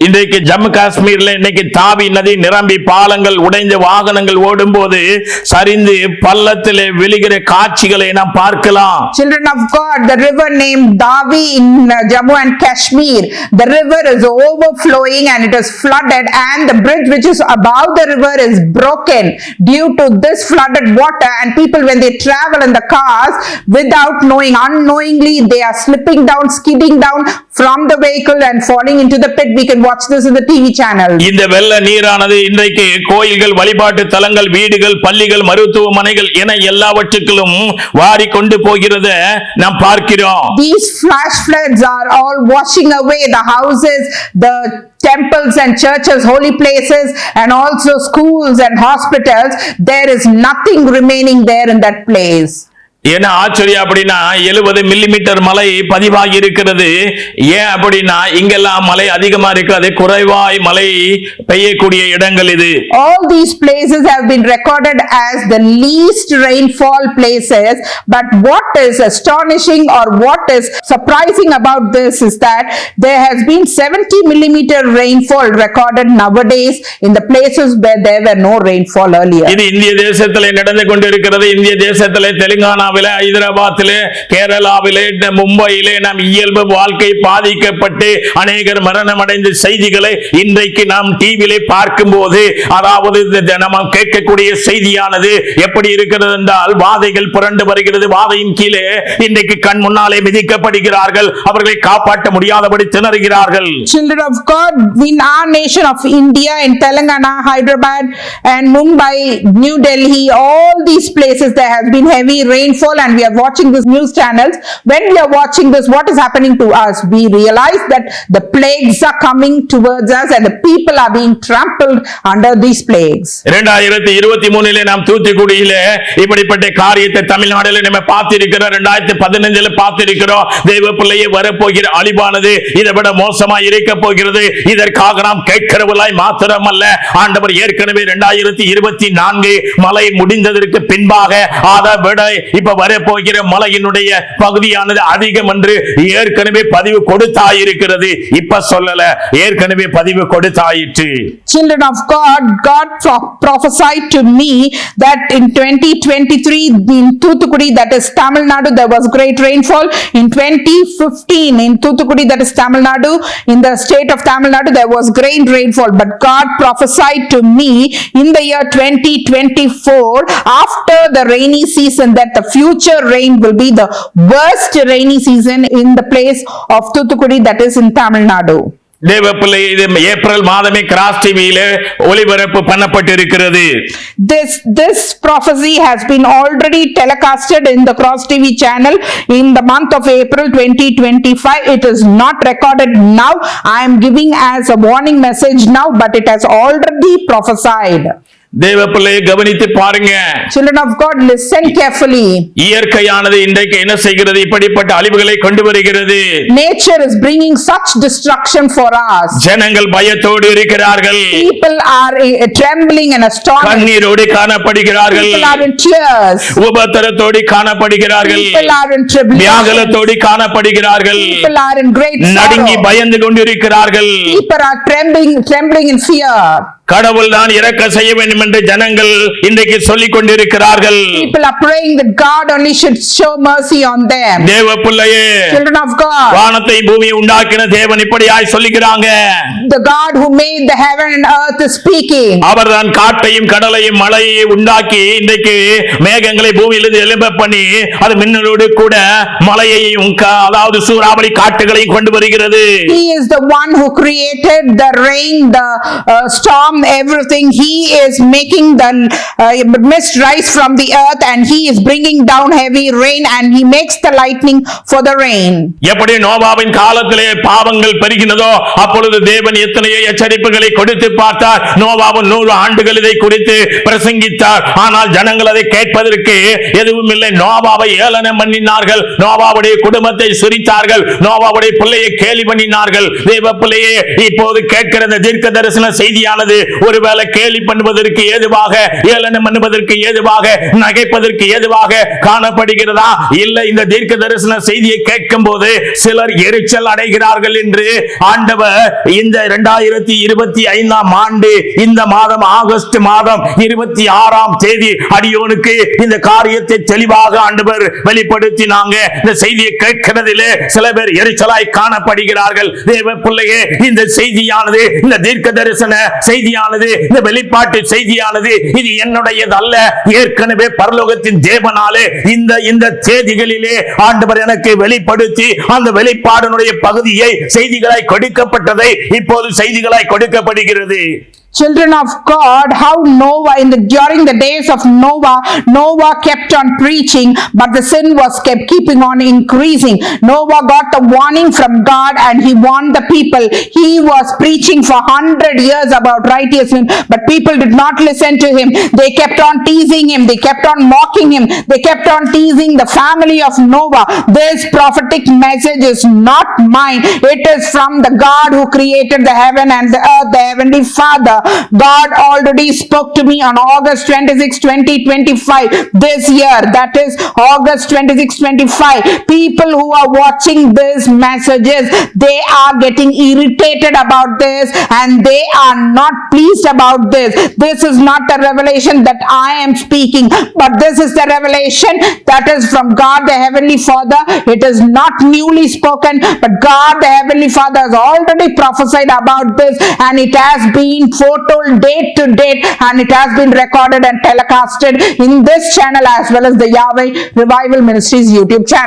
இன்றைக்கு ஜம்மு காஷ்மீர்ல இன்னைக்கு தாவி நதி நிரம்பி பாலங்கள் உடைந்து வாகனங்கள் ஓடும்போது சரிந்து பள்ளத்திலே விழுகிற காட்சிகளை நாம் பார்க்கலாம் Children of God, the river named Davi in uh, Jammu and Kashmir, the river is overflowing and it is flooded and the bridge which is above the river is broken due to this flooded water and people when they travel in the cars without knowing, unknowingly they are slipping down, skidding down from the vehicle and falling into the pit. We can watch this in the TV channel. இந்த வெள்ள நீரானது இன்றைக்கு கோயில்கள் வழிபாட்டு தலங்கள் வீடுகள் பள்ளிகள் மருத்துவமனைகள் என எல்லாவற்றுக்கும் வாரி கொண்டு போகிறத நாம் பார்க்கிறோம் These flash floods are all washing away the houses, the temples and churches, holy places, and also schools and hospitals. There is nothing remaining there in that place. என்ன ஆச்சரியம் அப்படின்னா எழுபது மில்லிமீட்டர் மழை பதிவாகி இருக்கிறது ஏன் அப்படின்னா இங்கெல்லாம் மழை அதிகமா இருக்காது குறைவாய் மழை பெய்யக்கூடிய இடங்கள் இது All these places have been recorded as the least rainfall places. But what is astonishing or what is surprising about this is that there has been 70 millimeter rainfall recorded nowadays in the places where there were no rainfall earlier. இது இந்திய தேசத்திலே நடந்து கொண்டிருக்கிறது இந்திய தேசத்திலே தெலுங்கானாவிலே ஹைதராபாத்திலே கேரளாவிலே இந்த மும்பையிலே நாம் இயல்பு வாழ்க்கை பாதிக்கப்பட்டு அநேகர் மரணம் அடைந்த செய்திகளை இன்றைக்கு நாம் டிவியிலே பார்க்கும் போது அதாவது நம்ம கேட்கக்கூடிய செய்தியானது எப்படி இருக்கிறது என்றால் வாதைகள் புரண்டு வருகிறது வாதையின் கீழே இன்றைக்கு கண் முன்னாலே மிதிக்கப்படுகிறார்கள் அவர்களை காப்பாற்ற முடியாதபடி திணறுகிறார்கள். Children of God, in our nation of India, in Telangana, Hyderabad, and Mumbai, New Delhi, all these places there has been heavy rainfall, and we are watching these news channels. When we are watching this, what is happening to us? We realize that the plagues are coming towards us, and the people are being trampled under these plagues. இரண்டாயிரத்தி இருபத்தி மூணுல நாம் தூத்துக்குடியில இப்படிப்பட்ட காரியத்தை தமிழ்நாடுல நம்ம பார்த்திருக்கிறோம் இரண்டாயிரத்தி பதினஞ்சுல பார்த்திருக்கிறோம் தெய்வ பிள்ளையை வரப்போகிற அழிவானது இதை விட மோசமா இருக்க போகிறது இதற்காக நாம் கேட்கிறவர்களாய் மாத்திரம் அல்ல ஆண்டவர் ஏற்கனவே இரண்டாயிரத்தி இருபத்தி நான்கு மழை முடிந்ததற்கு பின்பாக அதை விட இப்ப வரப்போகிற மலையினுடைய பகுதியானது அதிகம் என்று ஏற்கனவே பதிவு கொடுத்தாயிருக்கிறது இப்ப சொல்லல ஏற்கனவே பதிவு கொடுத்தாயிற்று Children of God, God prophesied to me that in 2023 in Thuthukudi, that is Tamil Nadu, there was great rainfall. In 2015 in Thuthukudi, that is Tamil Nadu, in the state of Tamil Nadu, there was great rainfall. But God prophesied to me in the year 2024 after the rainy season that the few future rain will be the worst rainy season in the place of Thuthukudi, that is in Tamil Nadu. தேவ பிள்ளை இது April மாதமே cross டிவியில ஒளிபரப்பு பண்ணப்பட்டிருக்கிறது This this prophecy has been already telecasted in the Cross TV channel in the month of April 2025. It is not recorded now. I am giving as a warning message now, but it has already prophesied. தேவ பிள்ளையை கவனித்து பாருங்க Children of God, listen carefully. இயற்கையானது இன்றைக்கு என்ன செய்கிறது இப்படிப்பட்ட அழிவுகளை கொண்டு வருகிறது Nature is bringing such destruction for us. ஜனங்கள் பயத்தோடு இருக்கிறார்கள் People are eh, trembling and astonished. கண்ணீரோடு காணப்படுகிறார்கள் People are in tears. உபத்திரத்தோடு காணப்படுகிறார்கள் People are in tribulation. வியாகுலத்தோடு காணப்படுகிறார்கள் People are in great நடுங்கி sorrow. பயந்து கொண்டிருக்கிறார்கள் People are trembling, trembling in fear. கடவுள் தான் இறக்க செய்ய வேண்டும் என்று ஜனங்கள் இன்றைக்கு சொல்லிக் கொண்டிருக்கிறார்கள் People are praying that God only should show mercy on them. தேவ பிள்ளையே Children of God, வானத்தை பூமியை உண்டாக்கின தேவன் இப்படியாய் சொல்லுகிறாங்க the God who made the heaven and earth is speaking. அவர்தான் காட்டையும் கடலையும் மழையை உண்டாக்கி இன்றைக்கு மேகங்களை பூமியிலிருந்து எழும்ப பண்ணி அது மின்னலோடு கூட மழையையும் க- அதாவது சூறாவளி காட்டுகளையும் கொண்டு வருகிறது He is the one who created the rain, the uh, storm, from everything. He is making the uh, mist rise from the earth and he is bringing down heavy rain and he makes the lightning for the rain. எப்படி நோவாவின் காலத்திலே பாவங்கள் பெருகினதோ அப்பொழுது தேவன் எத்தனையோ எச்சரிப்புகளை கொடுத்து பார்த்தார். நோவாவின் நூறு ஆண்டுகள் இதை குறித்து பிரசங்கித்தார். ஆனால் ஜனங்கள் அதை கேட்பதற்கு எதுவும் இல்லை நோவாவை ஏளனம் பண்ணினார்கள். நோவாவுடைய குடும்பத்தை சிரித்தார்கள். நோவாவுடைய பிள்ளையை கேலி பண்ணினார்கள். தேவ பிள்ளையே இப்போது கேட்கிற இந்த தீர்க்க தரிசன செய்தியானது ஒருவேளை கேலி பண்ணுவதற்கு ஏதுவாக ஏளனம் பண்ணுவதற்கு ஏதுவாக நகைப்பதற்கு ஏதுவாக காணப்படுகிறதா? இல்லை இந்த தீர்க்க தரிசன செய்தியை கேட்கும் போது சிலர் எரிச்சல் அடைகிறார்கள் என்று ஆண்டவர் இந்த இரண்டாயிரத்தி இருபத்தி ஐந்தாம் ஆண்டு இந்த மாதம் ஆகஸ்ட் மாதம் இருபத்தி ஆறாம் தேதி அடியோனுக்கு இந்த காரியத்தை தெளிவாக ஆண்டவர் வெளிப்படுத்தினாங்க. இந்த செய்தியை கேட்கிறதிலே சில பேர் எரிச்சலாய் காணப்படுகிறார்கள். தேவ பிள்ளையே இந்த செய்தியானது இந்த தீர்க்க தரிசன செய்தி செய்தியானது இந்த வெளிப்பாட்டு செய்தியானது இது என்னுடையது அல்ல ஏற்கனவே பரலோகத்தின் தேவனாலே இந்த இந்த செய்திகளிலே ஆண்டவர் எனக்கு வெளிப்படுத்தி அந்த வெளிப்பாடனுடைய பகுதியை செய்திகளாய் கொடுக்கப்பட்டதை இப்போது செய்திகளாய் கொடுக்கப்படுகிறது Children of God, how Noah in the during the days of Noah, Noah kept on preaching, but the sin was kept keeping on increasing. Noah got the warning from God and he warned the people. He was preaching for hundred years about righteousness, but people did not listen to him. They kept on teasing him. They kept on mocking him. They kept on teasing the family of Noah. This prophetic message is not mine. It is from the God who created the heaven and the earth, the heavenly Father. God already spoke to me on August 26, 2025, this year. That is August 26, 25. People who are watching these messages, they are getting irritated about this and they are not pleased about this. This is not the revelation that I am speaking, but this is the revelation that is from God the Heavenly Father. It is not newly spoken, but God the Heavenly Father has already prophesied about this and it has been foretold date to date and it has been recorded and telecasted in this channel as well as the Yahweh Revival Ministries YouTube channel.